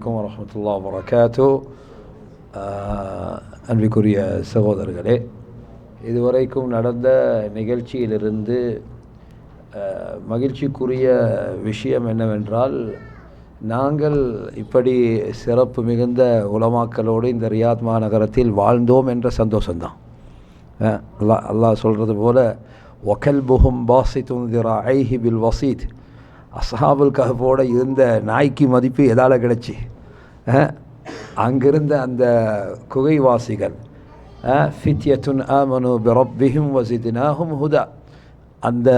அலைக்கும் வரமத்துல்லா வரகாத்து அன்பிற்குரிய சகோதரர்களே இதுவரைக்கும் நடந்த நிகழ்ச்சியிலிருந்து மகிழ்ச்சிக்குரிய விஷயம் என்னவென்றால் நாங்கள் இப்படி சிறப்பு மிகுந்த உலமாக்களோடு இந்த ரியாத் மாநகரத்தில் வாழ்ந்தோம் என்ற சந்தோஷம்தான். அல்லா அல்லாஹ் சொல்கிறது போல ஒகல் புகும் பாசித்தும் ஐஹி பில் வசீத். அசாபுல் கஹபோட இருந்த நாய்க்கு மதிப்பு எதால் கிடச்சி. அங்கிருந்த அந்த குகைவாசிகள் ஃபித்யத்துன் ஆமனு பிரப்பிஹும் வசிதினாகும் ஹுதா. அந்த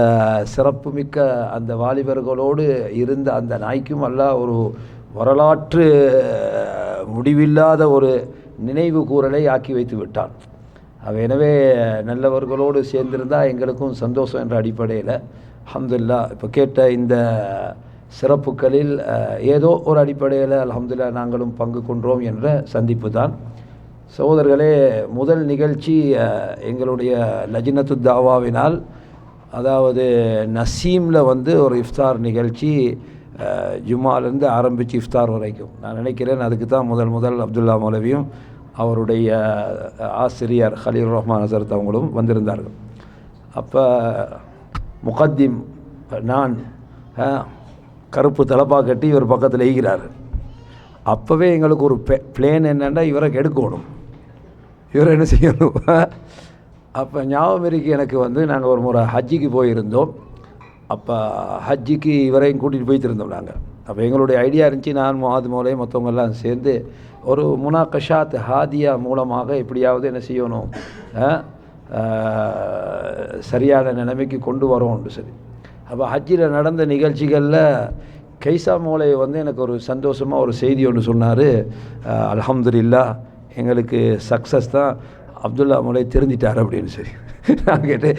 சிறப்புமிக்க அந்த வாலிபர்களோடு இருந்த அந்த நாய்க்கும் அல்ல ஒரு வரலாற்று முடிவில்லாத ஒரு நினைவு கூறலை ஆக்கி வைத்து விட்டான். அவ எனவே நல்லவர்களோடு சேர்ந்திருந்தால் எங்களுக்கும் சந்தோஷம் என்ற அடிப்படையில் அஹமதுல்லா இப்போ கேட்ட இந்த சிறப்புகளில் ஏதோ ஒரு அடிப்படையில் அலமதுல்லா நாங்களும் பங்கு கொண்டோம் என்ற சந்திப்பு தான். சகோதரர்களே முதல் நிகழ்ச்சி எங்களுடைய லஜினத்து தாவாவினால் அதாவது நசீமில் வந்து ஒரு இஃப்தார் நிகழ்ச்சி அஹ், ஜும்மாலேருந்து ஆரம்பித்து இஃப்தார் வரைக்கும். நான் நினைக்கிறேன் அதுக்கு தான் முதல் முதல் அப்துல்லா மௌலவியும் அவருடைய ஆசிரியர் ஹலீல் ரஹ்மான் ஹசரத் அவங்களும் வந்திருந்தார்கள். அப்போ முகத்திம் நான் கருப்பு தலப்பா கட்டி இவர் பக்கத்தில் ஈகிறார் அப்போவே எங்களுக்கு ஒரு பிளேன் என்னென்னா இவரை கெடுக்கணும். இவரை என்ன செய்யணும்? அப்போ ஞாபகம் இருக்கு எனக்கு வந்து நாங்கள் ஒரு முறை ஹஜ்ஜிக்கு போயிருந்தோம். அப்போ ஹஜ்ஜிக்கு இவரையும் கூட்டிகிட்டு போயிட்டு நாங்கள் அப்போ எங்களுடைய ஐடியா இருந்துச்சு நான் மாது மூலையும் மற்றவங்கெல்லாம் சேர்ந்து ஒரு முனாக்கஷாத் ஹாதியா மூலமாக எப்படியாவது என்ன செய்யணும்? சரியான நிலைமைக்கு கொண்டு வரோம்னு சரி அப்போ ஹஜ்ஜில் நடந்த நிகழ்ச்சிகளில் கைசா மூளை வந்து எனக்கு ஒரு சந்தோஷமாக ஒரு செய்தி ஒன்று சொன்னார். அல்ஹம்துலில்லா எங்களுக்கு சக்ஸஸ் தான். அப்துல்லா மூளை தெரிஞ்சிட்டார் அப்படின்னு சரி. நான் கேட்டேன்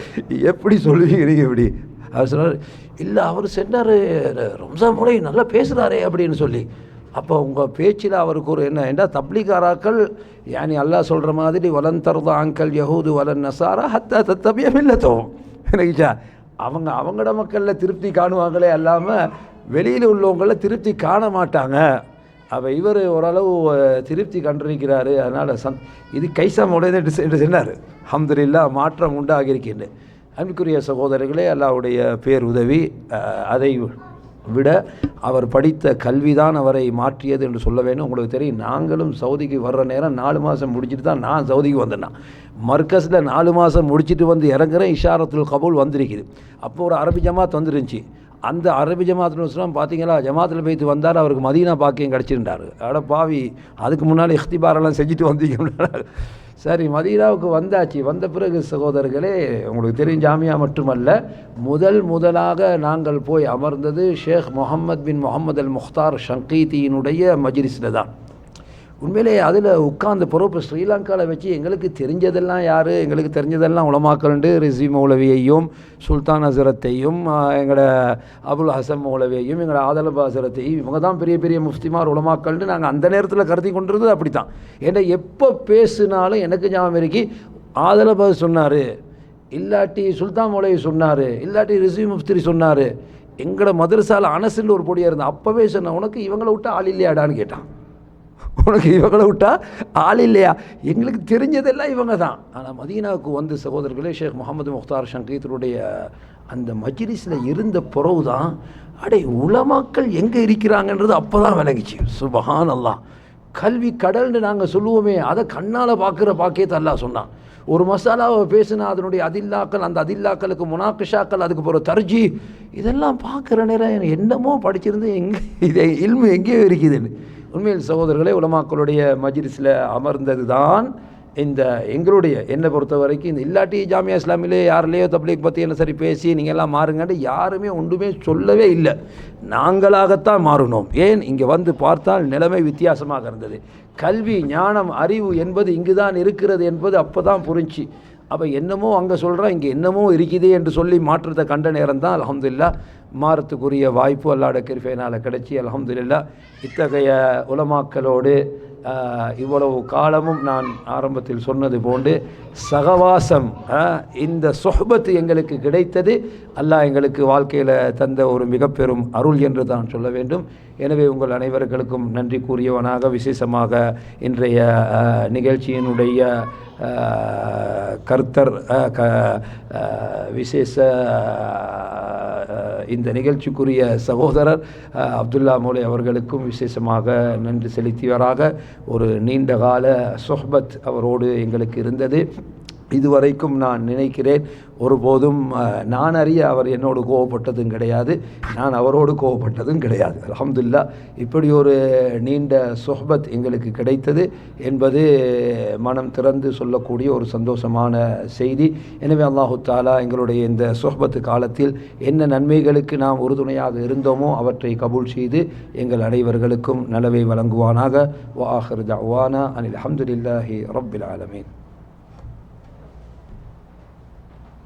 எப்படி சொல்லுவீங்க இப்படி? அவர் சொன்னார் இல்லை அவர் சென்றார் ரம்ஜான் மூளை நல்லா பேசுகிறாரே அப்படின்னு சொல்லி. அப்போ உங்கள் பேச்சில் அவருக்கு ஒரு என்ன என்ன தப்ளிகாராக்கள் யானி அல்லாஹ் சொல்கிற மாதிரி வலன் தருதா அங்கல் யஹூது வலன் நசாரா ஹத்தா தத்தபியம் இல்லத்தோம் எனக்குச்சா அவங்க அவங்களோட மக்களில் திருப்தி காணுவாங்களே அல்லாமல் வெளியில் உள்ளவங்களில் திருப்தி காண மாட்டாங்க அப்போ இவர் ஓரளவு திருப்தி கண்டிருக்கிறாரு. அதனால் சந் இது கைசா உடையது என்று சொன்னார். அல்ஹம்துலில்லா மாற்றம் உண்டாகியிருக்கின்றேன் அன்புக்குரிய சகோதரர்களே அல்லாவுடைய பேர் உதவி அதை விட அவர் படித்த கல்விதான் அவரை மாற்றியது என்று சொல்ல வேண்டும். உங்களுக்கு தெரியும் நாங்களும் சவுதிக்கு வர்ற நேரம் நாலு மாதம் முடிச்சுட்டு தான் நான் சவுதிக்கு வந்தேன்னா மர்க்கஸில் நாலு மாதம் முடிச்சுட்டு வந்து இறங்குறேன் இஷாரத்துல் கபூல் வந்திருக்குது. அப்போ ஒரு அரபி ஜமாத் வந்துருந்துச்சு. அந்த அரபி ஜமாத்துல் இஸ்லாம் பார்த்தீங்களா ஜமாத்தில் போய்த்து வந்தார் அவருக்கு மதீனா பாக்கியம் கிடச்சிருந்தார். அட பாவி அதுக்கு முன்னால் இஃப்திபாரெல்லாம் செஞ்சுட்டு வந்தீங்க. சரி மதீனாவுக்கு வந்தாச்சு. வந்த பிறகு சகோதரர்களே உங்களுக்கு தெரியும் ஜாமியா மட்டுமல்ல முதல் முதலாக நாங்கள் போய் அமர்ந்தது ஷேக் முகமது பின் முகமது அல் முக்தார் ஷங்கீத்தியினுடைய மஜ்லிஸில் தான். உண்மையிலே அதில் உட்கார்ந்து பிறகு இப்போ ஸ்ரீலங்காவில் வச்சு எங்களுக்கு தெரிஞ்சதெல்லாம் யார்? எங்களுக்கு தெரிஞ்சதெல்லாம் உலமாக்கல்ண்டு ரிசி மௌலவியையும் சுல்தான் ஹசரத்தையும் எங்களோட அபுல் ஹசன் மௌலவியையும் எங்களோட ஆதலப ஹசரத்தையும் இவங்க தான் பெரிய பெரிய முஃப்திமார் உலமாக்கல்னு நாங்கள் அந்த நேரத்தில் கருதி கொண்டிருந்தது அப்படி தான் ஏன்னா எப்போ பேசுனாலும் எனக்கு ஞாபகம் இருக்கி. ஆதலபா சொன்னார். இல்லாட்டி சுல்தான் மௌலவி சொன்னார். இல்லாட்டி ரிசி முஃப்திரி சொன்னார். எங்களோட மதரசால அனசில் ஒரு பொடியாக இருந்தால் அப்போவே சொன்னேன் உனக்கு இவங்கள விட்டு ஆள் இல்லையாடான்னு கேட்டான். உனக்கு இவங்களை விட்டா ஆள் இல்லையா? எங்களுக்கு தெரிஞ்சதெல்லாம் இவங்க தான் ஆனால் மதீனாவுக்கு வந்து சகோதரர்களே ஷேக் முகமது முக்தார் ஷங்கீத்தருடைய அந்த மஜ்லிஸில் இருந்த பிறகு தான் அடே உலமாக்கள் எங்கே இருக்கிறாங்கன்றது அப்போ தான் விளங்கிச்சு. சுபஹான் அல்லா கல்வி கடல்னு நாங்கள் சொல்லுவோமே அதை கண்ணால் பார்க்குற பாக்கியத்தை அல்லாஹ் சொன்னான். ஒரு மசாலாவை பேசினா அதனுடைய அதில்லாக்கள் அந்த அதில்லாக்களுக்கு முனாக்கிஷாக்கள் அதுக்கு போகிற தர்ஜி இதெல்லாம் பார்க்குற நேரம் என்னமோ படிச்சிருந்து எங்கே இதை இல்மு எங்கேயோ இருக்குதுன்னு. உண்மையில் சகோதரர்களே உலமாக்களுடைய மஜிரிஸில் அமர்ந்தது தான் இந்த எங்களுடைய என்னை பொறுத்த வரைக்கும் இந்த இல்லாட்டி ஜாமியா இஸ்லாமிலே யாரிலேயோ தப்லீக் பற்றி என்ன சரி பேசி நீங்கள் எல்லாம் மாறுங்கன்ட்டு யாருமே ஒன்றுமே சொல்லவே இல்லை. நாங்களாகத்தான் மாறினோம். ஏன்? இங்கே வந்து பார்த்தால் நிலைமை வித்தியாசமாக இருந்தது. கல்வி ஞானம் அறிவு என்பது இங்கு தான் இருக்கிறது என்பது அப்போ தான் புரிஞ்சு. அப்போ என்னமோ அங்கே சொல்கிறோம் இங்கே என்னமோ இருக்குதே என்று சொல்லி மாற்றத்தை கண்ட நேரம் தான் அலமதுல்லா மாறத்துக்குரிய வாய்ப்பு அல்லாட கிருஃபைனால் கிடச்சி அலமதுல்லா இத்தகைய உலமாக்களோடு இவ்வளவு காலமும் நான் ஆரம்பத்தில் சொன்னது போன்று சகவாசம் இந்த சொஹபத்து எங்களுக்கு கிடைத்தது. அல்லாஹ் எங்களுக்கு வாழ்க்கையில் தந்த ஒரு மிகப்பெரும் அருள் என்று தான் சொல்ல வேண்டும். எனவே உங்கள் அனைவர்களுக்கும் நன்றி கூறியவனாக விசேஷமாக இன்றைய நிகழ்ச்சியினுடைய கர்த்தர் க விசேஷ இந்த நிகழ்ச்சிக்குரிய சகோதரர் அப்துல்லா மோலே அவர்களுக்கும் விசேஷமாக நன்றி செலுத்தியவராக ஒரு நீண்ட கால சொஹ்பத் அவரோடு எங்களுக்கு இருந்தது. இதுவரைக்கும் நான் நினைக்கிறேன் ஒருபோதும் நான் அறிய அவர் என்னோடு கோவப்பட்டதும் கிடையாது நான் அவரோடு கோவப்பட்டதும் கிடையாது. அலமதுல்லா இப்படி ஒரு நீண்ட சொஹ்பத் எங்களுக்கு கிடைத்தது என்பது மனம் திறந்து சொல்லக்கூடிய ஒரு சந்தோஷமான செய்தி. எனவே அல்லாஹு தாலா எங்களுடைய இந்த சொஹ்பத்து காலத்தில் என்ன நன்மைகளுக்கு நாம் உறுதுணையாக இருந்தோமோ அவற்றை கபூல் செய்து எங்கள் அனைவர்களுக்கும் நலவை வழங்குவானாக. வாஹர் தவானா அனில் அஹமதுல்லாஹி ரப்பில் ஆலமீன்.